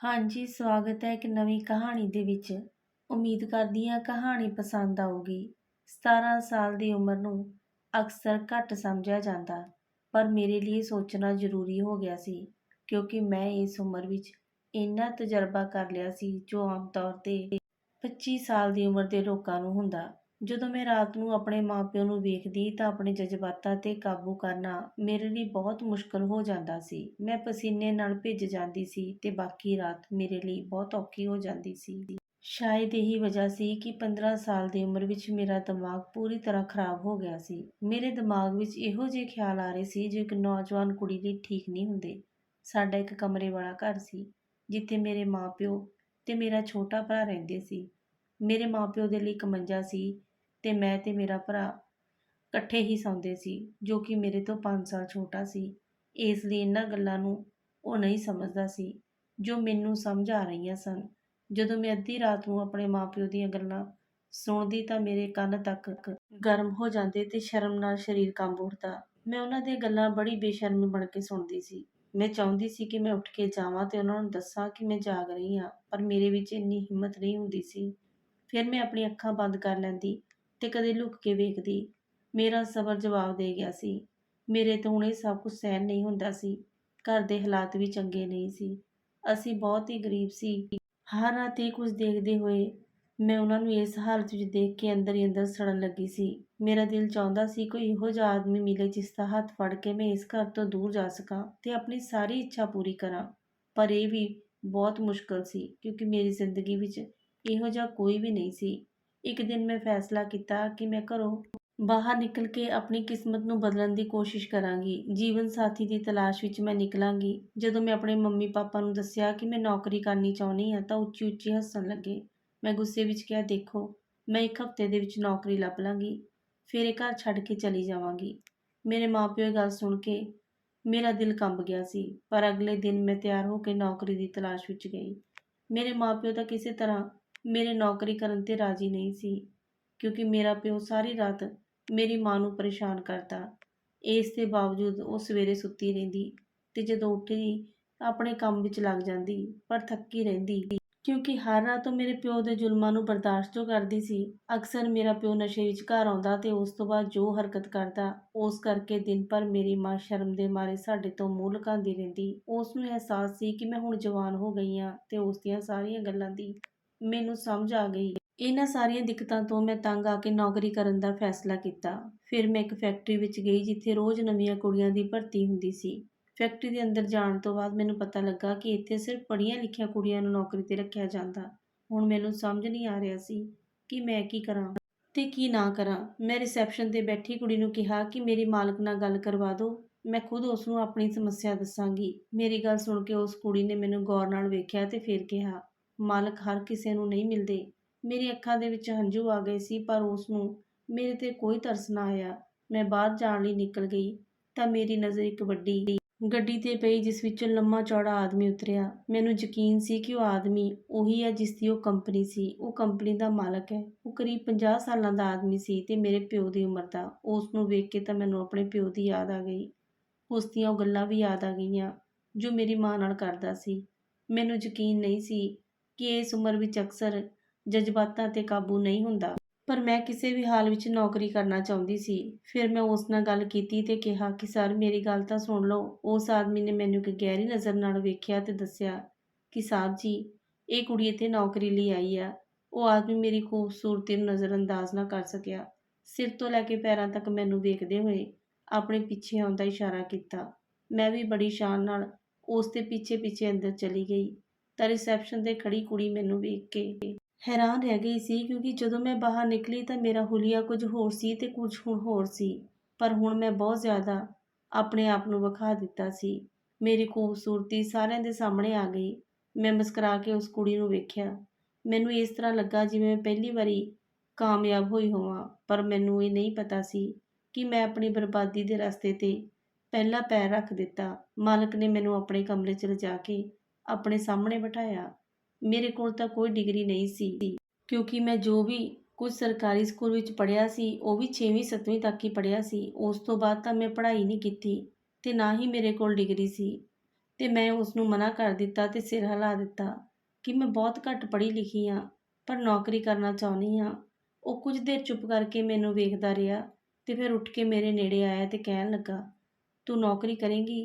ਹਾਂਜੀ, ਸਵਾਗਤ ਹੈ ਇੱਕ ਨਵੀਂ ਕਹਾਣੀ ਦੇ ਵਿੱਚ। ਉਮੀਦ ਕਰਦੀ ਹਾਂ ਕਹਾਣੀ ਪਸੰਦ ਆਊਗੀ। 17 ਸਾਲ ਦੀ ਉਮਰ ਨੂੰ ਅਕਸਰ ਘੱਟ ਸਮਝਿਆ ਜਾਂਦਾ, ਪਰ ਮੇਰੇ ਲਈ ਸੋਚਣਾ ਜ਼ਰੂਰੀ ਹੋ ਗਿਆ ਸੀ, ਕਿਉਂਕਿ ਮੈਂ ਇਸ ਉਮਰ ਵਿੱਚ ਇੰਨਾ ਤਜਰਬਾ ਕਰ ਲਿਆ ਸੀ ਜੋ ਆਮ ਤੌਰ ਤੇ 25 ਸਾਲ ਦੀ ਉਮਰ ਦੇ ਲੋਕਾਂ ਨੂੰ ਹੁੰਦਾ। ਜਦੋਂ ਮੈਂ ਰਾਤ ਨੂੰ ਆਪਣੇ ਮਾਪਿਆਂ ਨੂੰ ਵੇਖਦੀ ਤਾਂ ਆਪਣੇ ਜਜ਼ਬਾਤਾਂ ਤੇ ਕਾਬੂ ਕਰਨਾ ਮੇਰੇ ਲਈ ਬਹੁਤ ਮੁਸ਼ਕਲ ਹੋ ਜਾਂਦਾ ਸੀ। ਮੈਂ ਪਸੀਨੇ ਨਾਲ ਭਿੱਜ ਜਾਂਦੀ ਸੀ ਤੇ ਬਾਕੀ ਰਾਤ ਮੇਰੇ ਲਈ ਬਹੁਤ ਔਖੀ ਹੋ ਜਾਂਦੀ ਸੀ। ਸ਼ਾਇਦ ਇਹੀ ਵਜ੍ਹਾ ਸੀ ਕਿ 15 ਸਾਲ ਦੀ ਉਮਰ ਵਿੱਚ ਮੇਰਾ ਦਿਮਾਗ ਪੂਰੀ ਤਰ੍ਹਾਂ ਖਰਾਬ ਹੋ ਗਿਆ ਸੀ। ਮੇਰੇ ਦਿਮਾਗ ਵਿੱਚ ਇਹੋ ਜਿਹੇ ਖਿਆਲ ਆ ਰਹੇ ਸੀ ਜੋ ਇੱਕ ਨੌਜਵਾਨ ਕੁੜੀ ਲਈ ਠੀਕ ਨਹੀਂ ਹੁੰਦੇ। ਸਾਡਾ ਇੱਕ ਕਮਰੇ ਵਾਲਾ ਘਰ ਸੀ, ਜਿੱਥੇ ਮੇਰੇ ਮਾਪਿਓ ਤੇ ਮੇਰਾ ਛੋਟਾ ਭਰਾ ਰਹਿੰਦੇ ਸੀ। ਮੇਰੇ ਮਾਪਿਓ ਦੇ ਲਈ ਇੱਕ ਮੰਜਾ ਸੀ ਤੇ ਮੈਂ ਤੇ ਮੇਰਾ ਭਰਾ ਇਕੱਠੇ ਹੀ ਸੌਂਦੇ ਸੀ, ਜੋ ਕਿ ਮੇਰੇ ਤੋਂ 5 ਸਾਲ ਛੋਟਾ ਸੀ। ਇਸ ਲਈ ਇਹਨਾਂ ਗੱਲਾਂ ਨੂੰ ਉਹ ਨਹੀਂ ਸਮਝਦਾ ਸੀ, ਜੋ ਮੈਨੂੰ ਸਮਝ ਆ ਰਹੀਆਂ ਸਨ। ਜਦੋਂ ਮੈਂ ਅੱਧੀ ਰਾਤ ਨੂੰ ਆਪਣੇ ਮਾਪਿਓ ਦੀਆਂ ਗੱਲਾਂ ਸੁਣਦੀ ਤਾਂ ਮੇਰੇ ਕੰਨ ਤੱਕ ਗਰਮ ਹੋ ਜਾਂਦੇ ਤੇ ਸ਼ਰਮ ਨਾਲ ਸਰੀਰ ਕੰਬ ਉੱਠਦਾ। ਮੈਂ ਉਹਨਾਂ ਦੀਆਂ ਗੱਲਾਂ ਬੜੀ ਬੇਸ਼ਰਮ ਬਣ ਕੇ ਸੁਣਦੀ ਸੀ। ਮੈਂ ਚਾਹੁੰਦੀ ਸੀ ਕਿ ਮੈਂ ਉੱਠ ਕੇ ਜਾਵਾਂ ਤੇ ਉਹਨਾਂ ਨੂੰ ਦੱਸਾਂ ਕਿ ਮੈਂ ਜਾਗ ਰਹੀ ਹਾਂ, ਪਰ ਮੇਰੇ ਵਿੱਚ ਇੰਨੀ ਹਿੰਮਤ ਨਹੀਂ ਹੁੰਦੀ ਸੀ। ਫਿਰ ਮੈਂ ਆਪਣੀ ਅੱਖਾਂ ਬੰਦ ਕਰ ਲੈਂਦੀ ਤੇ ਕਦੇ ਲੁਕ ਕੇ ਵੇਖਦੀ। ਮੇਰਾ ਸਬਰ ਜਵਾਬ ਦੇ ਗਿਆ ਸੀ। ਮੇਰੇ ਤੋਂ ਹੁਣ ਇਹ ਸਭ ਕੁਝ ਸਹਿਨ ਨਹੀਂ ਹੁੰਦਾ ਸੀ। ਘਰ ਦੇ ਹਾਲਾਤ ਵੀ ਚੰਗੇ ਨਹੀਂ ਸੀ। ਅਸੀਂ ਬਹੁਤ ਹੀ ਗਰੀਬ ਸੀ। ਹਰ ਰਾਤ ਇਹ ਕੁਝ ਦੇਖਦੇ ਹੋਏ ਮੈਂ ਉਹਨਾਂ ਨੂੰ ਇਸ ਹਾਲਤ ਵਿੱਚ ਦੇਖ ਕੇ ਅੰਦਰ ਹੀ ਅੰਦਰ ਸੜਨ ਲੱਗੀ ਸੀ। ਮੇਰਾ ਦਿਲ ਚਾਹੁੰਦਾ ਸੀ ਕੋਈ ਇਹੋ ਜਿਹਾ ਆਦਮੀ ਮਿਲੇ ਜਿਸ ਦਾ ਹੱਥ ਫੜ ਕੇ ਮੈਂ ਇਸ ਘਰ ਤੋਂ ਦੂਰ ਜਾ ਸਕਾਂ ਤੇ ਆਪਣੀ ਸਾਰੀ ਇੱਛਾ ਪੂਰੀ ਕਰਾਂ। ਪਰ ਇਹ ਵੀ ਬਹੁਤ ਮੁਸ਼ਕਲ ਸੀ ਕਿਉਂਕਿ ਮੇਰੀ ਜ਼ਿੰਦਗੀ ਵਿੱਚ ਇਹੋ ਜਿਹਾ ਕੋਈ ਵੀ ਨਹੀਂ ਸੀ। ਇੱਕ ਦਿਨ ਮੈਂ ਫੈਸਲਾ ਕੀਤਾ ਕਿ ਮੈਂ ਘਰੋਂ ਬਾਹਰ ਨਿਕਲ ਕੇ ਆਪਣੀ ਕਿਸਮਤ ਨੂੰ ਬਦਲਣ ਦੀ ਕੋਸ਼ਿਸ਼ ਕਰਾਂਗੀ। ਜੀਵਨ ਸਾਥੀ ਦੀ ਤਲਾਸ਼ ਵਿੱਚ ਮੈਂ ਨਿਕਲਾਂਗੀ। ਜਦੋਂ ਮੈਂ ਆਪਣੇ ਮੰਮੀ ਪਾਪਾ ਨੂੰ ਦੱਸਿਆ ਕਿ ਮੈਂ ਨੌਕਰੀ ਕਰਨੀ ਚਾਹੁੰਦੀ ਹਾਂ ਤਾਂ ਉੱਚੀ ਉੱਚੀ ਹੱਸਣ ਲੱਗੇ। ਮੈਂ ਗੁੱਸੇ ਵਿੱਚ ਕਿਹਾ, ਦੇਖੋ, ਮੈਂ ਇੱਕ ਹਫ਼ਤੇ ਦੇ ਵਿੱਚ ਨੌਕਰੀ ਲੱਭ ਲਾਂਗੀ, ਫਿਰ ਇਹ ਘਰ ਛੱਡ ਕੇ ਚਲੀ ਜਾਵਾਂਗੀ। ਮੇਰੇ ਮਾਪਿਓ ਇਹ ਗੱਲ ਸੁਣ ਕੇ ਮੇਰਾ ਦਿਲ ਕੰਬ ਗਿਆ ਸੀ, ਪਰ ਅਗਲੇ ਦਿਨ ਮੈਂ ਤਿਆਰ ਹੋ ਕੇ ਨੌਕਰੀ ਦੀ ਤਲਾਸ਼ ਵਿੱਚ ਗਈ। ਮੇਰੇ ਮਾਪਿਓ ਤਾਂ ਕਿਸੇ ਤਰ੍ਹਾਂ ਮੇਰੇ ਨੌਕਰੀ ਕਰਨ ਤੇ ਰਾਜ਼ੀ ਨਹੀਂ ਸੀ, ਕਿਉਂਕਿ ਮੇਰਾ ਪਿਓ ਸਾਰੀ ਰਾਤ ਮੇਰੀ ਮਾਂ ਨੂੰ ਪਰੇਸ਼ਾਨ ਕਰਦਾ। ਇਸ ਦੇ ਬਾਵਜੂਦ ਉਹ ਸਵੇਰੇ ਸੁੱਤੀ ਰਹਿੰਦੀ ਤੇ ਜਦੋਂ ਉੱਠਦੀ, ਆਪਣੇ ਕੰਮ ਵਿੱਚ ਲੱਗ ਜਾਂਦੀ, ਪਰ ਥੱਕੀ ਰਹਿੰਦੀ। ਕਿਉਂਕਿ ਹਰ ਰਾਤ ਉਹ ਮੇਰੇ ਪਿਓ ਦੇ ਜ਼ੁਲਮਾਂ ਨੂੰ ਬਰਦਾਸ਼ਤ ਜੋ ਕਰਦੀ ਸੀ, ਅਕਸਰ ਮੇਰਾ ਪਿਓ ਨਸ਼ੇ ਵਿੱਚ ਘਰ ਆਉਂਦਾ ਤੇ ਉਸ ਤੋਂ ਬਾਅਦ ਜੋ ਹਰਕਤ ਕਰਦਾ, ਉਸ ਕਰਕੇ ਦਿਨ ਭਰ ਮੇਰੀ ਮਾਂ ਸ਼ਰਮ ਦੇ ਮਾਰੇ ਸਾਡੇ ਤੋਂ ਮੂੰਹ ਲੁਕਾਉਂਦੀ ਰਹਿੰਦੀ। ਉਸ ਨੂੰ ਅਹਿਸਾਸ ਸੀ ਕਿ ਮੈਂ ਹੁਣ ਜਵਾਨ ਹੋ ਗਈ ਹਾਂ ਤੇ ਉਸ ਦੀਆਂ ਸਾਰੀਆਂ ਗੱਲਾਂ ਦੀ ਮੈਨੂੰ ਸਮਝ ਆ ਗਈ। ਇਹਨਾਂ ਸਾਰੀਆਂ ਦਿੱਕਤਾਂ ਤੋਂ ਮੈਂ ਤੰਗ ਆ ਕੇ ਨੌਕਰੀ ਕਰਨ ਦਾ ਫੈਸਲਾ ਕੀਤਾ। ਫਿਰ ਮੈਂ ਇੱਕ ਫੈਕਟਰੀ ਵਿੱਚ ਗਈ ਜਿੱਥੇ ਰੋਜ਼ ਨਵੀਆਂ ਕੁੜੀਆਂ ਦੀ ਭਰਤੀ ਹੁੰਦੀ ਸੀ। ਫੈਕਟਰੀ ਦੇ ਅੰਦਰ ਜਾਣ ਤੋਂ ਬਾਅਦ ਮੈਨੂੰ ਪਤਾ ਲੱਗਾ ਕਿ ਇੱਥੇ ਸਿਰਫ ਪੜ੍ਹੀਆਂ ਲਿਖੀਆਂ ਕੁੜੀਆਂ ਨੂੰ ਨੌਕਰੀ ਤੇ ਰੱਖਿਆ ਜਾਂਦਾ। ਹੁਣ ਮੈਨੂੰ ਸਮਝ ਨਹੀਂ ਆ ਰਿਹਾ ਸੀ ਕਿ ਮੈਂ ਕੀ ਕਰਾਂ ਤੇ ਕੀ ਨਾ ਕਰਾਂ। ਮੈਂ ਰਿਸੈਪਸ਼ਨ ਤੇ ਬੈਠੀ ਕੁੜੀ ਨੂੰ ਕਿਹਾ ਕਿ ਮੇਰੀ ਮਾਲਕ ਨਾਲ ਗੱਲ ਕਰਵਾ ਦਿਓ। ਮੈਂ ਖੁਦ ਉਸ ਨੂੰ ਆਪਣੀ ਸਮੱਸਿਆ ਦੱਸਾਂਗੀ। ਮੇਰੀ ਗੱਲ ਸੁਣ ਕੇ ਉਸ ਕੁੜੀ ਨੇ ਮੈਨੂੰ ਗੌਰ ਨਾਲ ਵੇਖਿਆ ਤੇ ਫਿਰ ਕਿਹਾ ਮਾਲਕ ਹਰ ਕਿਸੇ ਨੂੰ ਨਹੀਂ ਮਿਲਦੇ। ਮੇਰੀ ਅੱਖਾਂ ਦੇ ਵਿੱਚ ਹੰਝੂ ਆ ਗਏ ਸੀ, ਪਰ ਉਸ ਨੂੰ ਮੇਰੇ ਤੇ ਕੋਈ ਤਰਸ ਨਾ ਆਇਆ। ਮੈਂ ਬਾਹਰ ਜਾਣ ਲਈ ਨਿਕਲ ਗਈ, ਤਾਂ ਮੇਰੀ ਨਜ਼ਰ ਇੱਕ ਵੱਡੀ ਗੱਡੀ ਤੇ ਪਈ, ਜਿਸ ਵਿੱਚੋਂ ਲੰਮਾ ਚੌੜਾ ਆਦਮੀ ਉਤਰਿਆ। ਮੈਨੂੰ ਯਕੀਨ ਸੀ ਕਿ ਉਹ ਆਦਮੀ ਉਹੀ ਹੈ ਜਿਸ ਦੀ ਉਹ ਕੰਪਨੀ ਸੀ। ਉਹ ਕੰਪਨੀ ਦਾ ਮਾਲਕ ਹੈ। ਉਹ ਕਰੀਬ 50 ਸਾਲਾਂ ਦਾ ਆਦਮੀ ਸੀ ਤੇ ਮੇਰੇ ਪਿਓ ਦੀ ਉਮਰ ਦਾ। ਉਸ ਨੂੰ ਵੇਖ ਕੇ ਤਾਂ ਮੈਨੂੰ ਆਪਣੇ ਪਿਓ ਦੀ ਯਾਦ ਆ ਗਈ। ਉਸ ਦੀਆਂ ਉਹ ਗੱਲਾਂ ਵੀ ਯਾਦ ਆ ਗਈਆਂ, ਜੋ ਮੇਰੀ ਮਾਂ ਨਾਲ ਕਰਦਾ ਸੀ। ਮੈਨੂੰ ਯਕੀਨ ਨਹੀਂ ਸੀ ਕਿ ਇਸ ਉਮਰ ਵਿੱਚ ਅਕਸਰ ਜਜ਼ਬਾਤਾਂ ਤੇ ਕਾਬੂ ਨਹੀਂ ਹੁੰਦਾ। ਪਰ ਮੈਂ ਕਿਸੇ ਵੀ ਹਾਲ ਵਿੱਚ ਨੌਕਰੀ ਕਰਨਾ ਚਾਹੁੰਦੀ ਸੀ। ਫਿਰ ਮੈਂ ਉਸ ਨਾਲ ਗੱਲ ਕੀਤੀ ਤੇ ਕਿਹਾ ਕਿ, ਸਰ, ਮੇਰੀ ਗੱਲ ਤਾਂ ਸੁਣ ਲਓ। ਉਸ ਆਦਮੀ ਨੇ ਮੈਨੂੰ ਇੱਕ ਗਹਿਰੀ ਨਜ਼ਰ ਨਾਲ ਵੇਖਿਆ ਤੇ ਦੱਸਿਆ ਕਿ ਸਾਹਿਬ ਜੀ, ਇਹ ਕੁੜੀ ਇੱਥੇ ਨੌਕਰੀ ਲਈ ਆਈ ਆ। ਉਹ ਆਦਮੀ ਮੇਰੀ ਖੂਬਸੂਰਤੀ ਨੂੰ ਨਜ਼ਰਅੰਦਾਜ਼ ਨਾ ਕਰ ਸਕਿਆ। ਸਿਰ ਤੋਂ ਲੈ ਕੇ ਪੈਰਾਂ ਤੱਕ ਮੈਨੂੰ ਵੇਖਦੇ ਹੋਏ ਆਪਣੇ ਪਿੱਛੇ ਆਉਣ ਦਾ ਇਸ਼ਾਰਾ ਕੀਤਾ। ਮੈਂ ਵੀ ਬੜੀ ਸ਼ਾਨ ਨਾਲ ਉਸ ਦੇ ਪਿੱਛੇ ਪਿੱਛੇ ਅੰਦਰ ਚਲੀ ਗਈ। ਤਾਂ ਰਿਸੈਪਸ਼ਨ ਤੇ ਖੜੀ ਕੁੜੀ ਮੈਨੂੰ ਵੇਖ ਕੇ ਹੈਰਾਨ ਰਹਿ ਗਈ ਸੀ ਕਿਉਂਕਿ ਜਦੋਂ ਮੈਂ ਬਾਹਰ ਨਿਕਲੀ ਤਾਂ ਮੇਰਾ ਹੁਲੀਆ ਕੁਝ ਹੋਰ ਸੀ ਤੇ ਕੁਝ ਹੁਣ ਹੋਰ ਸੀ। ਪਰ ਹੁਣ ਮੈਂ ਬਹੁਤ ਜ਼ਿਆਦਾ ਆਪਣੇ ਆਪ ਨੂੰ ਵਿਖਾ ਦਿੱਤਾ ਸੀ। ਮੇਰੀ ਖੂਬਸੂਰਤੀ ਸਾਰਿਆਂ ਦੇ ਸਾਹਮਣੇ ਆ ਗਈ। ਮੈਂ ਮੁਸਕਰਾ ਕੇ ਉਸ ਕੁੜੀ ਨੂੰ ਵੇਖਿਆ। ਮੈਨੂੰ ਇਸ ਤਰ੍ਹਾਂ ਲੱਗਾ ਜਿਵੇਂ ਮੈਂ ਪਹਿਲੀ ਵਾਰੀ ਕਾਮਯਾਬ ਹੋਈ ਹੋਵਾਂ, ਪਰ ਮੈਨੂੰ ਇਹ ਨਹੀਂ ਪਤਾ ਸੀ ਕਿ ਮੈਂ ਆਪਣੀ ਬਰਬਾਦੀ ਦੇ ਰਸਤੇ ਤੇ ਪਹਿਲਾ ਪੈਰ ਰੱਖ ਦਿੱਤਾ। ਮਾਲਕ ਨੇ ਮੈਨੂੰ ਆਪਣੇ ਕਮਰੇ 'ਚ ਲਿਜਾ ਕੇ ਆਪਣੇ ਸਾਹਮਣੇ ਬਿਠਾਇਆ। ਮੇਰੇ ਕੋਲ ਤਾਂ ਕੋਈ ਡਿਗਰੀ ਨਹੀਂ ਸੀ, ਕਿਉਂਕਿ ਮੈਂ ਜੋ ਵੀ ਕੁਝ ਸਰਕਾਰੀ ਸਕੂਲ ਵਿੱਚ ਪੜ੍ਹਿਆ ਸੀ, ਉਹ ਵੀ 6ਵੀਂ 7ਵੀਂ ਤੱਕ ਹੀ ਪੜ੍ਹਿਆ ਸੀ। ਉਸ ਤੋਂ ਬਾਅਦ ਤਾਂ ਮੈਂ ਪੜ੍ਹਾਈ ਨਹੀਂ ਕੀਤੀ ਤੇ ਨਾ ਹੀ ਮੇਰੇ ਕੋਲ ਡਿਗਰੀ ਸੀ। ਤੇ ਮੈਂ ਉਸ ਨੂੰ ਮਨਾ ਕਰ ਦਿੱਤਾ ਤੇ ਸਿਰ ਹਿਲਾ ਦਿੱਤਾ ਕਿ ਮੈਂ ਬਹੁਤ ਘੱਟ ਪੜ੍ਹੀ ਲਿਖੀ ਹਾਂ, ਪਰ ਨੌਕਰੀ ਕਰਨਾ ਚਾਹੁੰਦੀ ਹਾਂ। ਉਹ ਕੁਝ ਦੇਰ ਚੁੱਪ ਕਰਕੇ ਮੈਨੂੰ ਵੇਖਦਾ ਰਿਹਾ ਤੇ ਫਿਰ ਉੱਠ ਕੇ ਮੇਰੇ ਨੇੜੇ ਆਇਆ ਤੇ ਕਹਿਣ ਲੱਗਾ, ਤੂੰ ਨੌਕਰੀ ਕਰੇਂਗੀ?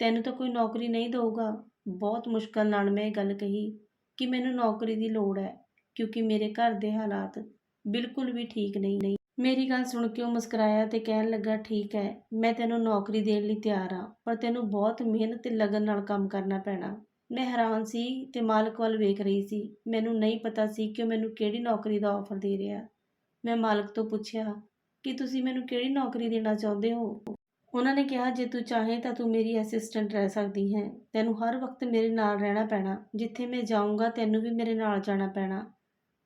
ਤੈਨੂੰ ਤਾਂ ਕੋਈ ਨੌਕਰੀ ਨਹੀਂ ਦਊਗਾ। ਬਹੁਤ ਮੁਸ਼ਕਲ ਨਾਲ ਮੈਂ ਇਹ ਗੱਲ ਕਹੀ ਕਿ ਮੈਨੂੰ ਨੌਕਰੀ ਦੀ ਲੋੜ ਹੈ, ਕਿਉਂਕਿ ਮੇਰੇ ਘਰ ਦੇ ਹਾਲਾਤ ਬਿਲਕੁਲ ਵੀ ਠੀਕ ਨਹੀਂ ਨਹੀਂ। ਮੇਰੀ ਗੱਲ ਸੁਣ ਕੇ ਉਹ ਮੁਸਕਰਾਇਆ ਤੇ ਕਹਿਣ ਲੱਗਾ, ਠੀਕ ਹੈ, ਮੈਂ ਤੈਨੂੰ ਨੌਕਰੀ ਦੇਣ ਲਈ ਤਿਆਰ ਹਾਂ, ਪਰ ਤੈਨੂੰ ਬਹੁਤ ਮਿਹਨਤ ਤੇ ਲਗਨ ਨਾਲ ਕੰਮ ਕਰਨਾ ਪੈਣਾ। ਮੈਂ ਹੈਰਾਨ ਸੀ ਤੇ ਮਾਲਕ ਵੱਲ ਵੇਖ ਰਹੀ ਸੀ। ਮੈਨੂੰ ਨਹੀਂ ਪਤਾ ਸੀ ਕਿ ਉਹ ਮੈਨੂੰ ਕਿਹੜੀ ਨੌਕਰੀ ਦਾ ਆਫਰ ਦੇ ਰਿਹਾ। ਮੈਂ ਮਾਲਕ ਤੋਂ ਪੁੱਛਿਆ, ਕਿ ਤੁਸੀਂ ਮੈਨੂੰ ਕਿਹੜੀ ਨੌਕਰੀ ਦੇਣਾ ਚਾਹੁੰਦੇ ਹੋ? ਉਹਨਾਂ ਨੇ ਕਿਹਾ, ਜੇ ਤੂੰ ਚਾਹੇ ਤਾਂ ਤੂੰ ਮੇਰੀ ਅਸਿਸਟੈਂਟ ਰਹਿ ਸਕਦੀ ਹੈ। ਤੈਨੂੰ ਹਰ ਵਕਤ ਮੇਰੇ ਨਾਲ ਰਹਿਣਾ ਪੈਣਾ। ਜਿੱਥੇ ਮੈਂ ਜਾਊਂਗਾ, ਤੈਨੂੰ ਵੀ ਮੇਰੇ ਨਾਲ ਜਾਣਾ ਪੈਣਾ।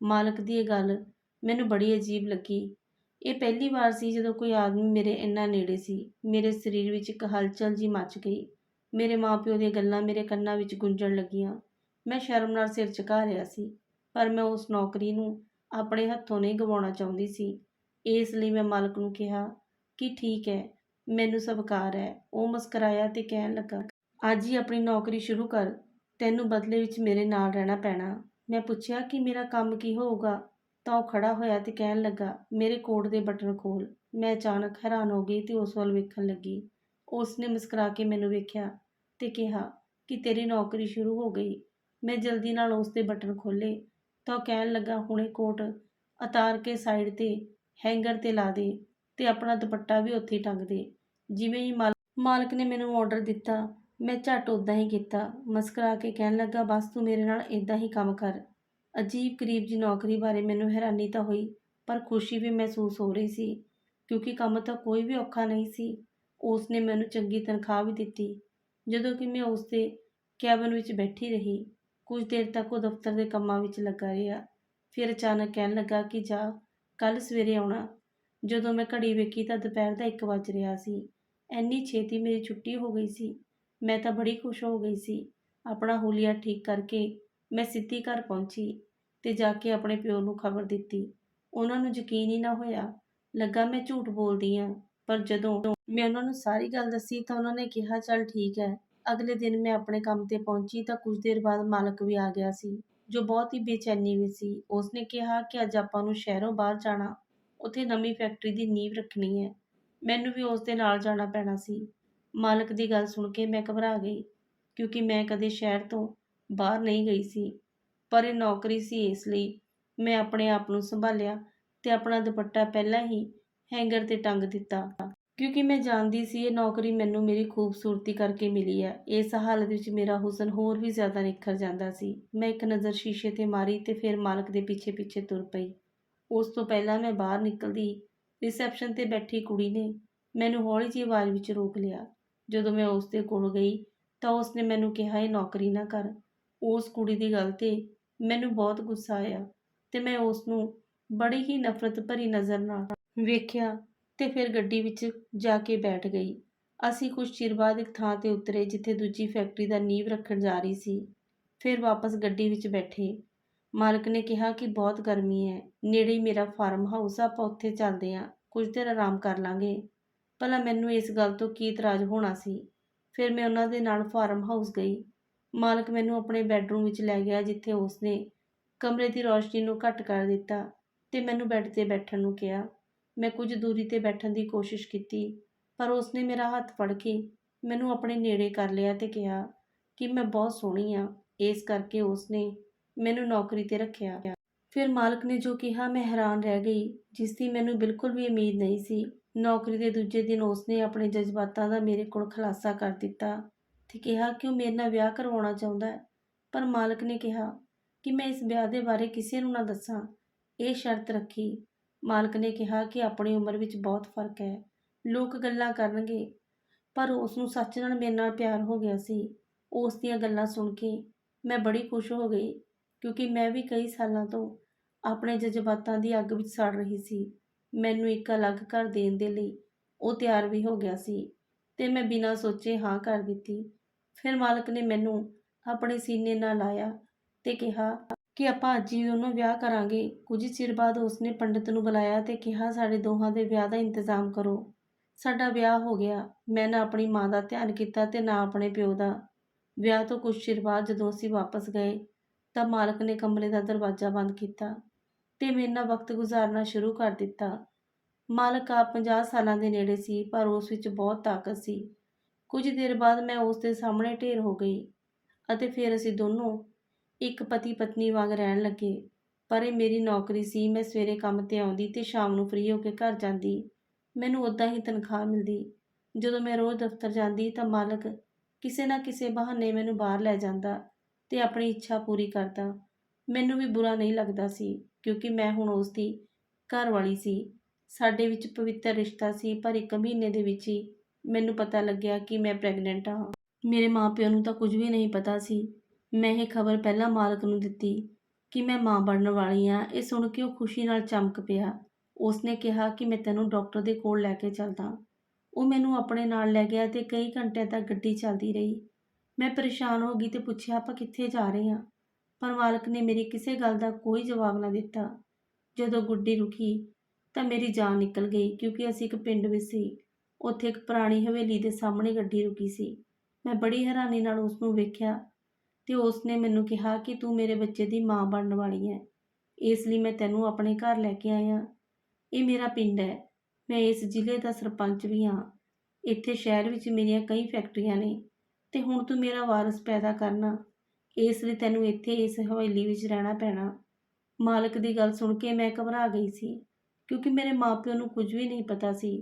ਮਾਲਕ ਦੀ ਇਹ ਗੱਲ ਮੈਨੂੰ ਬੜੀ ਅਜੀਬ ਲੱਗੀ। ਇਹ ਪਹਿਲੀ ਵਾਰ ਸੀ ਜਦੋਂ ਕੋਈ ਆਦਮੀ ਮੇਰੇ ਇੰਨਾ ਨੇੜੇ ਸੀ। ਮੇਰੇ ਸਰੀਰ ਵਿੱਚ ਇੱਕ ਹਲਚਲ ਜੀ ਮੱਚ ਗਈ। ਮੇਰੇ ਮਾਪਿਓ ਦੀਆਂ ਗੱਲਾਂ ਮੇਰੇ ਕੰਨਾਂ ਵਿੱਚ ਗੂੰਜਣ ਲੱਗੀਆਂ। ਮੈਂ ਸ਼ਰਮ ਨਾਲ ਸਿਰ ਝੁਕਾ ਰਿਹਾ ਸੀ, ਪਰ ਮੈਂ ਉਸ ਨੌਕਰੀ ਨੂੰ ਆਪਣੇ ਹੱਥੋਂ ਨਹੀਂ ਗਵਾਉਣਾ ਚਾਹੁੰਦੀ ਸੀ। ਇਸ ਲਈ ਮੈਂ ਮਾਲਕ ਨੂੰ ਕਿਹਾ ਕਿ ਠੀਕ ਹੈ ਮੈਨੂੰ ਸਵਕਾਰ ਹੈ। ਉਹ ਮੁਸਕਰਾਇਆ ਤੇ ਕਹਿਣ ਲੱਗਾ, ਅੱਜ ਹੀ ਆਪਣੀ ਨੌਕਰੀ ਸ਼ੁਰੂ ਕਰ, ਤੈਨੂੰ ਬਦਲੇ ਵਿੱਚ ਮੇਰੇ ਨਾਲ ਰਹਿਣਾ ਪੈਣਾ। ਮੈਂ ਪੁੱਛਿਆ ਕਿ ਮੇਰਾ ਕੰਮ ਕੀ ਹੋਊਗਾ? ਤਾਂ ਉਹ ਖੜਾ ਹੋਇਆ ਤੇ ਕਹਿਣ ਲੱਗਾ, ਮੇਰੇ ਕੋਟ ਦੇ ਬਟਨ ਖੋਲ ਮੈਂ ਅਚਾਨਕ ਹੈਰਾਨ ਹੋ ਗਈ ਤੇ ਉਸ ਵੱਲ ਵੇਖਣ ਲੱਗੀ। ਉਸ ਨੇ ਮੁਸਕਰਾ ਕੇ ਮੈਨੂੰ ਵੇਖਿਆ ਤੇ ਕਿਹਾ ਕਿ ਤੇਰੀ ਨੌਕਰੀ ਸ਼ੁਰੂ ਹੋ ਗਈ। ਮੈਂ ਜਲਦੀ ਨਾਲ ਉਸ ਦੇ ਬਟਨ ਖੋਲੇ ਤਾਂ ਉਹ ਕਹਿਣ ਲੱਗਾ, ਹੁਣੇ ਕੋਟ ਉਤਾਰ ਕੇ ਸਾਈਡ ਤੇ ਹੈਂਗਰ ਤੇ ਲਾ ਦੇ ਤੇ ਆਪਣਾ ਦੁਪੱਟਾ ਵੀ ਉੱਥੇ ਟੰਗ ਦੇ। ਜਿਵੇਂ ਹੀ ਮਾਲ ਮਾਲਕ ਨੇ ਮੈਨੂੰ ਆਰਡਰ ਦਿੱਤਾ, ਮੈਂ ਝੱਟ ਉਦਾਂ ਹੀ ਕੀਤਾ। ਮਸਕਰਾ ਕੇ ਕਹਿਣ ਲੱਗਾ, ਬਸ ਤੂੰ ਮੇਰੇ ਨਾਲ ਇਦਾਂ ਹੀ ਕੰਮ ਕਰ। ਅਜੀਬ ਕਰੀਬ ਜੀ ਨੌਕਰੀ ਬਾਰੇ ਮੈਨੂੰ ਹੈਰਾਨੀ ਤਾਂ ਹੋਈ, ਪਰ ਖੁਸ਼ੀ ਵੀ ਮਹਿਸੂਸ ਹੋ ਰਹੀ ਸੀ, ਕਿਉਂਕਿ ਕੰਮ ਤਾਂ ਕੋਈ ਵੀ ਔਖਾ ਨਹੀਂ ਸੀ। ਉਸ ਨੇ ਮੈਨੂੰ ਚੰਗੀ ਤਨਖਾਹ ਵੀ ਦਿੱਤੀ। ਜਦੋਂ ਕਿ ਮੈਂ ਉਸ ਦੇ ਕੈਬਨ ਵਿੱਚ ਬੈਠੀ ਰਹੀ, ਕੁਝ ਦੇਰ ਤੱਕ ਉਹ ਦਫ਼ਤਰ ਦੇ ਕੰਮਾਂ ਵਿੱਚ ਲੱਗਾ ਰਿਹਾ। ਫਿਰ ਅਚਾਨਕ ਕਹਿਣ ਲੱਗਾ ਕਿ ਜਾ ਕੱਲ ਸਵੇਰੇ ਆਉਣਾ। ਜਦੋਂ ਮੈਂ ਘੜੀ ਵੇਖੀ ਤਾਂ ਦੁਪਹਿਰ ਦਾ 1 ਵਜ ਰਿਹਾ ਸੀ। ਇੰਨੀ ਛੇਤੀ ਮੇਰੀ ਛੁੱਟੀ ਹੋ ਗਈ ਸੀ, ਮੈਂ ਤਾਂ ਬੜੀ ਖੁਸ਼ ਹੋ ਗਈ ਸੀ। ਆਪਣਾ ਹੁਲੀਆ ਠੀਕ ਕਰਕੇ ਮੈਂ ਸਿੱਧੀ ਘਰ ਪਹੁੰਚੀ ਤੇ ਜਾ ਕੇ ਆਪਣੇ ਪਿਓ ਨੂੰ ਖਬਰ ਦਿੱਤੀ। ਉਹਨਾਂ ਨੂੰ ਯਕੀਨ ਹੀ ਨਾ ਹੋਇਆ, ਲੱਗਾ ਮੈਂ ਝੂਠ ਬੋਲਦੀ ਆ, ਪਰ ਜਦੋਂ ਮੈਂ ਉਹਨਾਂ ਨੂੰ ਸਾਰੀ ਗੱਲ ਦੱਸੀ ਤਾਂ ਉਹਨਾਂ ਨੇ ਕਿਹਾ, ਚੱਲ ਠੀਕ ਹੈ ਅਗਲੇ ਦਿਨ ਮੈਂ ਆਪਣੇ ਕੰਮ ਤੇ ਪਹੁੰਚੀ ਤਾਂ ਕੁਝ ਦੇਰ ਬਾਅਦ ਮਾਲਕ ਵੀ ਆ ਗਿਆ ਸੀ, ਜੋ ਬਹੁਤ ਹੀ ਬੇਚੈਨੀ ਵਿੱਚ ਸੀ। ਉਸਨੇ ਕਿਹਾ ਕਿ ਅੱਜ ਆਪਾਂ ਨੂੰ ਸ਼ਹਿਰੋਂ ਬਾਹਰ ਜਾਣਾ, ਉੱਥੇ ਨਵੀਂ ਫੈਕਟਰੀ ਦੀ ਨੀਂਹ ਰੱਖਣੀ ਹੈ ਮੈਨੂੰ ਵੀ ਉਸ ਦੇ ਨਾਲ ਜਾਣਾ ਪੈਣਾ ਸੀ। ਮਾਲਕ ਦੀ ਗੱਲ ਸੁਣ ਕੇ ਮੈਂ ਘਬਰਾ ਗਈ, ਕਿਉਂਕਿ ਮੈਂ ਕਦੇ ਸ਼ਹਿਰ ਤੋਂ ਬਾਹਰ ਨਹੀਂ ਗਈ ਸੀ। ਪਰ ਇਹ ਨੌਕਰੀ ਸੀ ਇਸ ਲਈ ਮੈਂ ਆਪਣੇ ਆਪ ਨੂੰ ਸੰਭਾਲਿਆ ਤੇ ਆਪਣਾ ਦੁਪੱਟਾ ਪਹਿਲਾਂ ਹੀ ਹੈਂਗਰ ਤੇ ਟੰਗ ਦਿੱਤਾ। ਕਿਉਂਕਿ ਮੈਂ ਜਾਣਦੀ ਸੀ ਇਹ ਨੌਕਰੀ ਮੈਨੂੰ ਮੇਰੀ ਖੂਬਸੂਰਤੀ ਕਰਕੇ ਮਿਲੀ ਹੈ। ਇਸ ਹਾਲਤ ਵਿੱਚ ਮੇਰਾ ਹੁਸਨ ਹੋਰ ਵੀ ਜ਼ਿਆਦਾ ਨਿਖਰ ਜਾਂਦਾ ਸੀ। ਮੈਂ ਇੱਕ ਨਜ਼ਰ ਸ਼ੀਸ਼ੇ ਤੇ ਮਾਰੀ ਤੇ ਫਿਰ ਮਾਲਕ ਦੇ ਪਿੱਛੇ ਪਿੱਛੇ ਤੁਰ ਪਈ। ਉਸ ਤੋਂ ਪਹਿਲਾਂ ਮੈਂ ਬਾਹਰ ਨਿਕਲਦੀ ਰਿਸੈਪਸ਼ਨ ਤੇ ਬੈਠੀ ਕੁੜੀ ਨੇ ਮੈਨੂੰ ਹੌਲੀ ਜਿਹੀ ਆਵਾਜ਼ ਵਿੱਚ ਰੋਕ ਲਿਆ। ਜਦੋਂ ਮੈਂ ਉਸ ਦੇ ਕੋਲ ਗਈ ਤਾਂ ਉਸ ਨੇ ਮੈਨੂੰ ਕਿਹਾ, ਇਹ ਨੌਕਰੀ ਨਾ ਕਰ। ਉਸ ਕੁੜੀ ਦੀ ਗੱਲ ਤੇ ਮੈਨੂੰ ਬਹੁਤ ਗੁੱਸਾ ਆਇਆ ਤੇ ਮੈਂ ਉਸ ਨੂੰ ਬੜੀ ਹੀ ਨਫ਼ਰਤ ਭਰੀ ਨਜ਼ਰ ਨਾਲ ਵੇਖਿਆ ਤੇ ਫਿਰ ਗੱਡੀ ਵਿੱਚ ਜਾ ਕੇ ਬੈਠ ਗਈ। ਅਸੀਂ ਕੁਝ ਚਿਰ ਬਾਅਦ ਇੱਕ ਥਾਂ ਤੇ ਉਤਰੇ ਜਿੱਥੇ ਦੂਜੀ ਫੈਕਟਰੀ ਦਾ ਨੀਂਵ ਰੱਖਣ ਜਾ ਰਹੀ ਸੀ। ਫਿਰ ਵਾਪਸ ਗੱਡੀ ਵਿੱਚ ਬੈਠੇ। ਮਾਲਕ ਨੇ ਕਿਹਾ ਕਿ ਬਹੁਤ ਗਰਮੀ ਹੈ। ਨੇੜੇ ਹੀ ਮੇਰਾ ਫਾਰਮ ਹਾਊਸ ਆ, ਆਪਾਂ ਉੱਥੇ ਚੱਲਦੇ ਹਾਂ। ਕੁਝ ਦੇਰ ਆਰਾਮ ਕਰ ਲਾਂਗੇ। ਭਲਾ ਮੈਨੂੰ ਇਸ ਗੱਲ ਤੋਂ ਕੀ ਇਤਰਾਜ਼ ਹੋਣਾ ਸੀ? ਫਿਰ ਮੈਂ ਉਹਨਾਂ ਦੇ ਨਾਲ ਫਾਰਮ ਹਾਊਸ ਗਈ। ਮਾਲਕ ਮੈਨੂੰ ਆਪਣੇ ਬੈੱਡਰੂਮ ਵਿੱਚ ਲੈ ਗਿਆ, ਜਿੱਥੇ ਉਸਨੇ ਕਮਰੇ ਦੀ ਰੌਸ਼ਨੀ ਨੂੰ ਘੱਟ ਕਰ ਦਿੱਤਾ ਤੇ ਮੈਨੂੰ ਬੈੱਡ ਤੇ ਬੈਠਣ ਨੂੰ ਕਿਹਾ। ਮੈਂ ਕੁਝ ਦੂਰੀ ਤੇ ਬੈਠਣ ਦੀ ਕੋਸ਼ਿਸ਼ ਕੀਤੀ, ਪਰ ਉਸਨੇ ਮੇਰਾ ਹੱਥ ਫੜ ਕੇ ਮੈਨੂੰ ਆਪਣੇ ਨੇੜੇ ਕਰ ਲਿਆ ਤੇ ਕਿਹਾ ਕਿ ਮੈਂ ਬਹੁਤ ਸੋਹਣੀ ਆ ਇਸ ਕਰਕੇ ਉਸਨੇ ਮੈਨੂੰ ਨੌਕਰੀ ਤੇ ਰੱਖਿਆ। ਫਿਰ ਮਾਲਕ ਨੇ ਜੋ ਕਿਹਾ, ਮੈਂ ਹੈਰਾਨ ਰਹਿ ਗਈ, ਜਿਸ ਦੀ ਮੈਨੂੰ ਬਿਲਕੁਲ ਵੀ ਉਮੀਦ ਨਹੀਂ ਸੀ। ਨੌਕਰੀ ਦੇ ਦੂਜੇ ਦਿਨ ਉਸਨੇ ਆਪਣੇ ਜਜ਼ਬਾਤਾਂ ਦਾ ਮੇਰੇ ਕੋਲ ਖੁਲਾਸਾ ਕਰ ਦਿੱਤਾ ਤੇ ਕਿਹਾ ਕਿ ਉਹ ਮੇਰੇ ਨਾਲ ਵਿਆਹ ਕਰਵਾਉਣਾ ਚਾਹੁੰਦਾ ਹੈ? ਪਰ ਮਾਲਕ ਨੇ ਕਿਹਾ ਕਿ ਮੈਂ ਇਸ ਵਿਆਹ ਦੇ ਬਾਰੇ ਕਿਸੇ ਨੂੰ ਨਾ ਦੱਸਾਂ। ਇਹ ਸ਼ਰਤ ਰੱਖੀ। ਮਾਲਕ ਨੇ ਕਿਹਾ ਕਿ ਆਪਣੀ ਉਮਰ ਵਿੱਚ ਬਹੁਤ ਫ਼ਰਕ ਹੈ। ਲੋਕ ਗੱਲਾਂ ਕਰਨਗੇ, ਪਰ ਉਸ ਨੂੰ ਸੱਚ ਨਾਲ ਮੇਰੇ ਨਾਲ ਪਿਆਰ ਹੋ ਗਿਆ ਸੀ। ਉਸ ਦੀਆਂ ਗੱਲਾਂ ਸੁਣ ਕੇ ਮੈਂ ਬੜੀ ਖੁਸ਼ ਹੋ ਗਈ। ਕਿਉਂਕਿ ਮੈਂ ਵੀ ਕਈ ਸਾਲਾਂ ਤੋਂ ਆਪਣੇ ਜਜ਼ਬਾਤਾਂ ਦੀ ਅੱਗ ਵਿੱਚ ਸੜ ਰਹੀ ਸੀ। ਮੈਨੂੰ ਇੱਕ ਅਲੱਗ ਘਰ ਦੇਣ ਦੇ ਲਈ ਉਹ ਤਿਆਰ ਵੀ ਹੋ ਗਿਆ ਸੀ ਤੇ ਮੈਂ ਬਿਨਾਂ ਸੋਚੇ ਹਾਂ ਕਰ ਦਿੱਤੀ। ਫਿਰ ਮਾਲਕ ਨੇ ਮੈਨੂੰ ਆਪਣੇ ਸੀਨੇ ਨਾਲ ਲਾਇਆ ਤੇ ਕਿਹਾ ਕਿ ਆਪਾਂ ਅੱਜ ਹੀ ਦੋਨੋਂ ਵਿਆਹ ਕਰਾਂਗੇ। ਕੁਝ ਚਿਰ ਬਾਅਦ ਉਸਨੇ ਪੰਡਿਤ ਨੂੰ ਬੁਲਾਇਆ ਤੇ ਕਿਹਾ, ਸਾਡੇ ਦੋਹਾਂ ਦੇ ਵਿਆਹ ਦਾ ਇੰਤਜ਼ਾਮ ਕਰੋ। ਸਾਡਾ ਵਿਆਹ ਹੋ ਗਿਆ। ਮੈਂ ਨਾ ਆਪਣੀ ਮਾਂ ਦਾ ਧਿਆਨ ਕੀਤਾ ਤੇ ਨਾ ਆਪਣੇ ਪਿਓ ਦਾ। ਵਿਆਹ ਤੋਂ ਕੁਝ ਚਿਰ ਬਾਅਦ ਜਦੋਂ ਅਸੀਂ ਵਾਪਸ ਗਏ ਤਾਂ ਮਾਲਕ ਨੇ ਕਮਰੇ ਦਾ ਦਰਵਾਜ਼ਾ ਬੰਦ ਕੀਤਾ ਤੇ ਮੇਰੇ ਨਾਲ ਵਕਤ ਗੁਜ਼ਾਰਨਾ ਸ਼ੁਰੂ ਕਰ ਦਿੱਤਾ। ਮਾਲਕ ਆਪ 50 ਸਾਲਾਂ ਦੇ ਨੇੜੇ ਸੀ, ਪਰ ਉਸ ਵਿੱਚ ਬਹੁਤ ਤਾਕਤ ਸੀ। ਕੁਝ ਦੇਰ ਬਾਅਦ ਮੈਂ ਉਸ ਦੇ ਸਾਹਮਣੇ ਢੇਰ ਹੋ ਗਈ ਅਤੇ ਫਿਰ ਅਸੀਂ ਦੋਨੋਂ ਇੱਕ ਪਤੀ ਪਤਨੀ ਵਾਂਗ ਰਹਿਣ ਲੱਗੇ। ਪਰ ਇਹ ਮੇਰੀ ਨੌਕਰੀ ਸੀ, ਮੈਂ ਸਵੇਰੇ ਕੰਮ ਤੇ ਆਉਂਦੀ ਤੇ ਸ਼ਾਮ ਨੂੰ ਫ੍ਰੀ ਹੋ ਕੇ ਘਰ ਜਾਂਦੀ। ਮੈਨੂੰ ਉਦਾਂ ਹੀ ਤਨਖਾਹ ਮਿਲਦੀ। ਜਦੋਂ ਮੈਂ ਰੋਜ਼ ਦਫ਼ਤਰ ਜਾਂਦੀ ਤਾਂ ਮਾਲਕ ਕਿਸੇ ਨਾ ਕਿਸੇ ਬਹਾਨੇ ਮੈਨੂੰ ਬਾਹਰ ਲੈ ਜਾਂਦਾ। ਤੇ ਆਪਣੀ ਇੱਛਾ ਪੂਰੀ ਕਰਦਾ। ਮੈਨੂੰ ਵੀ ਬੁਰਾ ਨਹੀਂ ਲੱਗਦਾ ਸੀ, ਕਿਉਂਕਿ ਮੈਂ ਹੁਣ ਉਸ ਦੀ ਘਰ ਵਾਲੀ ਸੀ। ਸਾਡੇ ਵਿੱਚ ਪਵਿੱਤਰ ਰਿਸ਼ਤਾ ਸੀ, ਪਰ ਇੱਕ ਮਹੀਨੇ ਦੇ ਵਿੱਚ ਹੀ ਮੈਨੂੰ ਪਤਾ ਲੱਗਿਆ ਕਿ ਮੈਂ ਪ੍ਰੈਗਨੈਂਟ ਹਾਂ। ਮੇਰੇ ਮਾਪਿਆਂ ਨੂੰ ਤਾਂ ਕੁਝ ਵੀ ਨਹੀਂ ਪਤਾ ਸੀ। ਮੈਂ ਇਹ ਖਬਰ ਪਹਿਲਾਂ ਮਾਲਕ ਨੂੰ ਦਿੱਤੀ ਕਿ ਮੈਂ ਮਾਂ ਬਣਨ ਵਾਲੀ ਹਾਂ। ਇਹ ਸੁਣ ਕੇ ਉਹ ਖੁਸ਼ੀ ਨਾਲ ਚਮਕ ਪਿਆ। ਉਸਨੇ ਕਿਹਾ ਕਿ ਮੈਂ ਤੈਨੂੰ ਡਾਕਟਰ ਦੇ ਕੋਲ ਲੈ ਕੇ ਚੱਲਦਾ। ਉਹ ਮੈਨੂੰ ਆਪਣੇ ਨਾਲ ਲੈ ਗਿਆ ਤੇ ਕਈ ਘੰਟਿਆਂ ਤੱਕ ਗੱਡੀ ਚੱਲਦੀ ਰਹੀ। ਮੈਂ ਪਰੇਸ਼ਾਨ ਹੋ ਗਈ ਤੇ ਪੁੱਛਿਆ, ਆਪਾਂ ਕਿੱਥੇ ਜਾ ਰਹੇ ਹਾਂ? ਪਰ ਮਾਲਕ ਨੇ ਮੇਰੀ ਕਿਸੇ ਗੱਲ ਦਾ ਕੋਈ ਜਵਾਬ ਨਾ ਦਿੱਤਾ। ਜਦੋਂ ਗੁੱਡੀ ਰੁਕੀ ਤਾਂ ਮੇਰੀ ਜਾਨ ਨਿਕਲ ਗਈ, ਕਿਉਂਕਿ ਅਸੀਂ ਇੱਕ ਪਿੰਡ ਵਿੱਚ ਸੀ। ਉੱਥੇ ਇੱਕ ਪੁਰਾਣੀ ਹਵੇਲੀ ਦੇ ਸਾਹਮਣੇ ਗੱਡੀ ਰੁਕੀ ਸੀ। ਮੈਂ ਬੜੀ ਹੈਰਾਨੀ ਨਾਲ ਉਸ ਨੂੰ ਵੇਖਿਆ ਤੇ ਉਸ ਨੇ ਮੈਨੂੰ ਕਿਹਾ ਕਿ ਤੂੰ ਮੇਰੇ ਬੱਚੇ ਦੀ ਮਾਂ ਬਣਨ ਵਾਲੀ ਹੈ। ਇਸ ਲਈ ਮੈਂ ਤੈਨੂੰ ਆਪਣੇ ਘਰ ਲੈ ਕੇ ਆਇਆ। ਇਹ ਮੇਰਾ ਪਿੰਡ ਹੈ। ਮੈਂ ਇਸ ਜ਼ਿਲ੍ਹੇ ਦਾ ਸਰਪੰਚ ਵੀ ਹਾਂ। ਇੱਥੇ ਸ਼ਹਿਰ ਵਿੱਚ ਮੇਰੀਆਂ ਕਈ ਫੈਕਟਰੀਆਂ ਨੇ। ਤੇ ਹੁਣ ਤੂੰ ਮੇਰਾ ਵਾਰਸ ਪੈਦਾ ਕਰਨਾ। ਇਸ ਲਈ ਤੈਨੂੰ ਇੱਥੇ ਇਸ ਹਵੇਲੀ ਵਿੱਚ ਰਹਿਣਾ ਪੈਣਾ। ਮਾਲਕ ਦੀ ਗੱਲ ਸੁਣ ਕੇ ਮੈਂ ਘਬਰਾ ਗਈ ਸੀ, ਕਿਉਂਕਿ ਮੇਰੇ ਮਾਪਿਆਂ ਨੂੰ ਕੁਝ ਵੀ ਨਹੀਂ ਪਤਾ ਸੀ।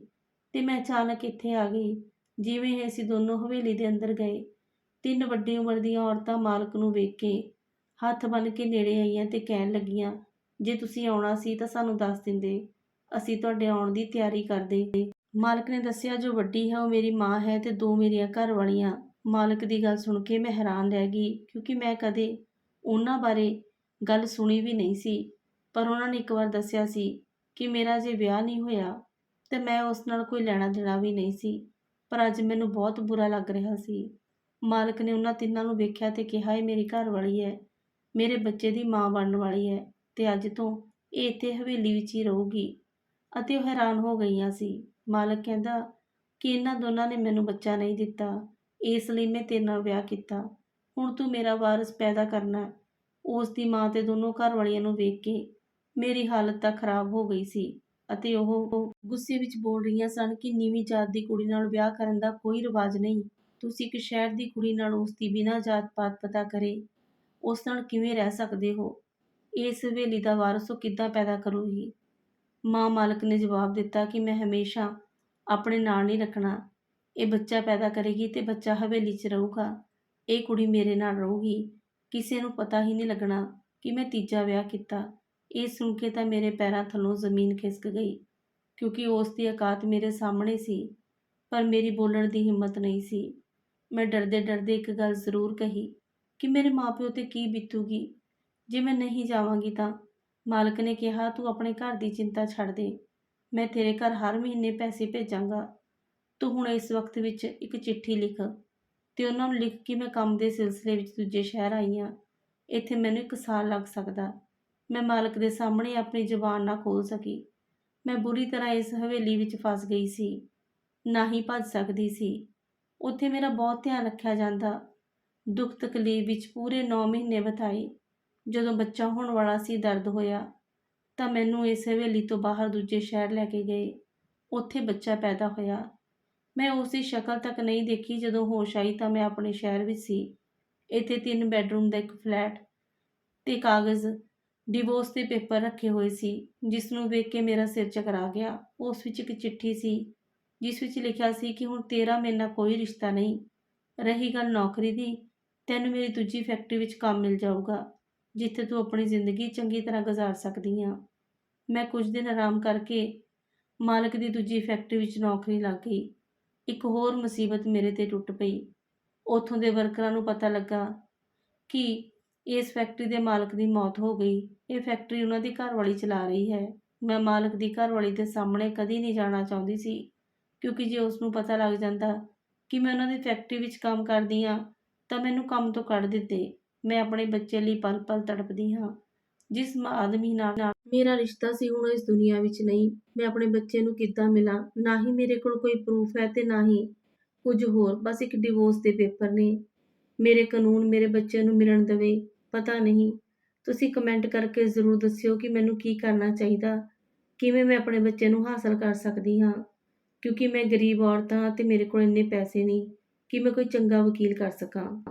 ਤੇ ਮੈਂ ਅਚਾਨਕ ਇੱਥੇ ਆ ਗਈ, ਜਿਵੇਂ ਹੀ ਅਸੀਂ ਦੋਨੋਂ ਹਵੇਲੀ ਦੇ ਅੰਦਰ ਗਏ। ਤਿੰਨ ਵੱਡੀ ਉਮਰ ਦੀਆਂ ਔਰਤਾਂ ਮਾਲਕ ਨੂੰ ਵੇਖ ਕੇ ਹੱਥ ਬੰਨ੍ਹ ਕੇ ਨੇੜੇ ਆਈਆਂ ਤੇ ਕਹਿਣ ਲੱਗੀਆਂ, ਜੇ ਤੁਸੀਂ ਆਉਣਾ ਸੀ ਤਾਂ ਸਾਨੂੰ ਦੱਸ ਦਿੰਦੇ। ਅਸੀਂ ਤੁਹਾਡੇ ਆਉਣ ਦੀ ਤਿਆਰੀ ਕਰਦੇ। ਮਾਲਕ ਨੇ ਦੱਸਿਆ, ਜੋ ਵੱਡੀ ਹੈ ਉਹ ਮੇਰੀ ਮਾਂ ਹੈ ਤੇ ਦੋ ਮੇਰੀਆਂ ਘਰ ਵਾਲੀਆਂ ਮਾਲਕ ਦੀ ਗੱਲ ਸੁਣ ਕੇ ਮੈਂ ਹੈਰਾਨ ਰਹਿ ਗਈ, ਕਿਉਂਕਿ ਮੈਂ ਕਦੇ ਉਹਨਾਂ ਬਾਰੇ ਗੱਲ ਸੁਣੀ ਵੀ ਨਹੀਂ ਸੀ, ਪਰ ਉਹਨਾਂ ਨੇ ਇੱਕ ਵਾਰ ਦੱਸਿਆ ਸੀ ਕਿ ਮੇਰਾ ਜੇ ਵਿਆਹ ਨਹੀਂ ਹੋਇਆ ਤੇ ਮੈਂ ਉਸ ਨਾਲ ਕੋਈ ਲੈਣਾ ਦੇਣਾ ਵੀ ਨਹੀਂ ਸੀ, ਪਰ ਅੱਜ ਮੈਨੂੰ ਬਹੁਤ ਬੁਰਾ ਲੱਗ ਰਿਹਾ ਸੀ। ਮਾਲਕ ਨੇ ਉਹਨਾਂ ਤਿੰਨਾਂ ਨੂੰ ਵੇਖਿਆ ਤੇ ਕਿਹਾ, ਇਹ ਮੇਰੀ ਘਰ ਵਾਲੀ ਹੈ, ਮੇਰੇ ਬੱਚੇ ਦੀ ਮਾਂ ਬਣਨ ਵਾਲੀ ਹੈ ਤੇ ਅੱਜ ਤੋਂ ਇਹ ਇੱਥੇ ਹਵੇਲੀ ਵਿੱਚ ਹੀ ਰਹੂਗੀ। ਅਤੇ ਉਹ ਹੈਰਾਨ ਹੋ ਗਈਆਂ ਸੀ। ਮਾਲਕ ਕਹਿੰਦਾ ਕਿ ਇਹਨਾਂ ਦੋਨਾਂ ਨੇ ਮੈਨੂੰ ਬੱਚਾ ਨਹੀਂ ਦਿੱਤਾ। ਇਸ ਲਈ ਮੈਂ ਤੇਰੇ ਨਾਲ ਵਿਆਹ ਕੀਤਾ। ਹੁਣ ਤੂੰ ਮੇਰਾ ਵਾਰਸ ਪੈਦਾ ਕਰਨਾ ਹੈ। ਉਸ ਦੀ ਮਾਂ ਤੇ ਦੋਨੋਂ ਘਰ ਵਾਲੀਆਂ ਨੂੰ ਵੇਖ ਕੇ ਮੇਰੀ ਹਾਲਤ ਤਾਂ ਖਰਾਬ ਹੋ ਗਈ ਸੀ ਅਤੇ ਉਹ ਗੁੱਸੇ ਵਿੱਚ ਬੋਲ ਰਹੀਆਂ ਸਨ ਕਿ ਨੀਵੀਂ ਜਾਤ ਦੀ ਕੁੜੀ ਨਾਲ ਵਿਆਹ ਕਰਨ ਦਾ ਕੋਈ ਰਿਵਾਜ ਨਹੀਂ। ਤੁਸੀਂ ਇੱਕ ਸ਼ਹਿਰ ਦੀ ਕੁੜੀ ਨਾਲ ਉਸ ਦੀ ਬਿਨਾਂ ਜਾਤ ਪਾਤ ਪਤਾ ਕਰੇ, ਉਸ ਨਾਲ ਕਿਵੇਂ ਰਹਿ ਸਕਦੇ ਹੋ? ਇਸ ਹਵੇਲੀ ਦਾ ਵਾਰਸ ਉਹ ਕਿੱਦਾਂ ਪੈਦਾ ਕਰੂਗੀ? ਮਾਂ ਮਾਲਕ ਨੇ ਜਵਾਬ ਦਿੱਤਾ ਕਿ ਮੈਂ ਹਮੇਸ਼ਾ ਆਪਣੇ ਨਾਲ ਨਹੀਂ ਰੱਖਣਾ। ਇਹ ਬੱਚਾ ਪੈਦਾ ਕਰੇਗੀ ਤੇ ਬੱਚਾ ਹਵੇਲੀ 'ਚ ਰਹੂਗਾ। ਇਹ ਕੁੜੀ ਮੇਰੇ ਨਾਲ ਰਹੂਗੀ। ਕਿਸੇ ਨੂੰ ਪਤਾ ਹੀ ਨਹੀਂ ਲੱਗਣਾ ਕਿ ਮੈਂ ਤੀਜਾ ਵਿਆਹ ਕੀਤਾ। ਇਹ ਸੁਣ ਕੇ ਤਾਂ ਮੇਰੇ ਪੈਰਾਂ ਥੱਲੋਂ ਜ਼ਮੀਨ ਖਿਸਕ ਗਈ, ਕਿਉਂਕਿ ਉਸ ਦੀ ਔਕਾਤ ਮੇਰੇ ਸਾਹਮਣੇ ਸੀ, ਪਰ ਮੇਰੀ ਬੋਲਣ ਦੀ ਹਿੰਮਤ ਨਹੀਂ ਸੀ। ਮੈਂ ਡਰਦੇ ਡਰਦੇ ਇੱਕ ਗੱਲ ਜ਼ਰੂਰ ਕਹੀ ਕਿ ਮੇਰੇ ਮਾਪਿਓ ਤੇ ਕੀ ਬੀਤੂਗੀ? ਜੇ ਮੈਂ ਨਹੀਂ ਜਾਵਾਂਗੀ ਤਾਂ? ਮਾਲਕ ਨੇ ਕਿਹਾ, ਤੂੰ ਆਪਣੇ ਘਰ ਦੀ ਚਿੰਤਾ ਛੱਡ ਦੇ। ਮੈਂ ਤੇਰੇ ਘਰ ਹਰ ਮਹੀਨੇ ਪੈਸੇ ਭੇਜਾਂਗਾ। ਤੂੰ ਹੁਣ ਇਸ ਵਕਤ ਵਿੱਚ ਇੱਕ ਚਿੱਠੀ ਲਿਖ ਤੇ ਉਹਨਾਂ ਨੂੰ ਲਿਖ ਕਿ ਮੈਂ ਕੰਮ ਦੇ ਸਿਲਸਿਲੇ ਵਿੱਚ ਦੂਜੇ ਸ਼ਹਿਰ ਆਈ ਹਾਂ। ਇੱਥੇ ਮੈਨੂੰ ਇੱਕ ਸਾਲ ਲੱਗ ਸਕਦਾ। ਮੈਂ ਮਾਲਕ ਦੇ ਸਾਹਮਣੇ ਆਪਣੀ ਜ਼ੁਬਾਨ ਨਾ ਖੋਲ ਸਕੀ। ਮੈਂ ਬੁਰੀ ਤਰ੍ਹਾਂ ਇਸ ਹਵੇਲੀ ਵਿੱਚ ਫਸ ਗਈ ਸੀ। ਨਾ ਹੀ ਭੱਜ ਸਕਦੀ ਸੀ। ਉੱਥੇ ਮੇਰਾ ਬਹੁਤ ਧਿਆਨ ਰੱਖਿਆ ਜਾਂਦਾ। ਦੁੱਖ ਤਕਲੀਫ ਵਿੱਚ ਪੂਰੇ 9 ਮਹੀਨੇ ਬਿਤਾਏ। ਜਦੋਂ ਬੱਚਾ ਹੋਣ ਵਾਲਾ ਸੀ, ਦਰਦ ਹੋਇਆ, ਤਾਂ ਮੈਨੂੰ ਇਸ ਹਵੇਲੀ ਤੋਂ ਬਾਹਰ ਦੂਜੇ ਸ਼ਹਿਰ ਲੈ ਕੇ ਗਏ। ਉੱਥੇ ਬੱਚਾ ਪੈਦਾ ਹੋਇਆ। ਮੈਂ ਉਸ ਦੀ ਸ਼ਕਲ ਤੱਕ ਨਹੀਂ ਦੇਖੀ ਜਦੋਂ ਹੋਸ਼ ਆਈ ਤਾਂ ਮੈਂ ਆਪਣੇ ਸ਼ਹਿਰ ਵਿੱਚ ਸੀ। ਇੱਥੇ ਤਿੰਨ ਬੈੱਡਰੂਮ ਦਾ ਇੱਕ ਫਲੈਟ ਤੇ ਕਾਗਜ਼, ਡਿਵੋਰਸ ਦੇ ਪੇਪਰ ਰੱਖੇ ਹੋਏ ਸੀ, ਜਿਸ ਨੂੰ ਵੇਖ ਕੇ ਮੇਰਾ ਸਿਰ ਚਕਰਾ ਗਿਆ। ਉਸ ਵਿੱਚ ਇੱਕ ਚਿੱਠੀ ਸੀ, ਜਿਸ ਵਿੱਚ ਲਿਖਿਆ ਸੀ ਕਿ ਹੁਣ ਤੇਰਾ ਮੇਰੇ ਨਾਲ ਕੋਈ ਰਿਸ਼ਤਾ ਨਹੀਂ। ਰਹੀ ਗੱਲ ਨੌਕਰੀ ਦੀ, ਤੈਨੂੰ ਮੇਰੀ ਦੂਜੀ ਫੈਕਟਰੀ ਵਿੱਚ ਕੰਮ ਮਿਲ ਜਾਊਗਾ, ਜਿੱਥੇ ਤੂੰ ਆਪਣੀ ਜ਼ਿੰਦਗੀ ਚੰਗੀ ਤਰ੍ਹਾਂ ਗੁਜ਼ਾਰ ਸਕਦੀ ਹਾਂ ਮੈਂ ਕੁਝ ਦਿਨ ਆਰਾਮ ਕਰਕੇ ਮਾਲਕ ਦੀ ਦੂਜੀ ਫੈਕਟਰੀ ਵਿੱਚ ਨੌਕਰੀ ਲੱਗ ਗਈ। ਇੱਕ ਹੋਰ ਮੁਸੀਬਤ ਮੇਰੇ ਤੇ ਟੁੱਟ ਪਈ। ਉੱਥੋਂ ਦੇ ਵਰਕਰਾਂ ਨੂੰ ਪਤਾ ਲੱਗਾ ਕਿ ਇਸ ਫੈਕਟਰੀ ਦੇ ਮਾਲਕ ਦੀ ਮੌਤ ਹੋ ਗਈ। ਇਹ ਫੈਕਟਰੀ ਉਹਨਾਂ ਦੀ ਘਰਵਾਲੀ ਚਲਾ ਰਹੀ ਹੈ। ਮੈਂ ਮਾਲਕ ਦੀ ਘਰਵਾਲੀ ਦੇ ਸਾਹਮਣੇ ਕਦੀ ਨਹੀਂ ਜਾਣਾ ਚਾਹੁੰਦੀ ਸੀ, ਕਿਉਂਕਿ ਜੇ ਉਸ ਨੂੰ ਪਤਾ ਲੱਗ ਜਾਂਦਾ ਕਿ ਮੈਂ ਉਹਨਾਂ ਦੀ ਫੈਕਟਰੀ ਵਿੱਚ ਕੰਮ ਕਰਦੀ ਹਾਂ, ਤਾਂ ਮੈਨੂੰ ਕੰਮ ਤੋਂ ਕੱਢ ਦਿੱਤੇ। ਮੈਂ ਆਪਣੇ ਬੱਚੇ ਲਈ ਪਲ ਪਲ ਤੜਪਦੀ ਹਾਂ। ਜਿਸ ਆਦਮੀ ਨਾਲ ਮੇਰਾ ਰਿਸ਼ਤਾ ਸੀ, ਹੁਣ ਇਸ ਦੁਨੀਆ ਵਿੱਚ ਨਹੀਂ। ਮੈਂ ਆਪਣੇ ਬੱਚੇ ਨੂੰ ਕਿੱਦਾਂ ਮਿਲਾਂ? ਨਾ ਹੀ ਮੇਰੇ ਕੋਲ ਕੋਈ ਪ੍ਰੂਫ ਹੈ ਤੇ ਨਾ ਹੀ ਕੁਝ ਹੋਰ। ਬਸ ਇੱਕ ਡਿਵੋਰਸ ਦੇ ਪੇਪਰ ਨੇ। ਮੇਰੇ ਕਾਨੂੰਨ ਮੇਰੇ ਬੱਚੇ ਨੂੰ ਮਿਲਣ ਦੇਵੇ? ਪਤਾ ਨਹੀਂ। ਤੁਸੀਂ ਕਮੈਂਟ ਕਰਕੇ ਜ਼ਰੂਰ ਦੱਸਿਓ ਕਿ ਮੈਨੂੰ ਕੀ ਕਰਨਾ ਚਾਹੀਦਾ। ਕਿਵੇਂ ਮੈਂ ਆਪਣੇ ਬੱਚੇ ਨੂੰ ਹਾਸਲ ਕਰ ਸਕਦੀ ਹਾਂ? ਕਿਉਂਕਿ ਮੈਂ ਗਰੀਬ ਔਰਤ ਹਾਂ ਤੇ ਮੇਰੇ ਕੋਲ ਇੰਨੇ ਪੈਸੇ ਨਹੀਂ ਕਿ ਮੈਂ ਕੋਈ ਚੰਗਾ ਵਕੀਲ ਕਰ ਸਕਾਂ।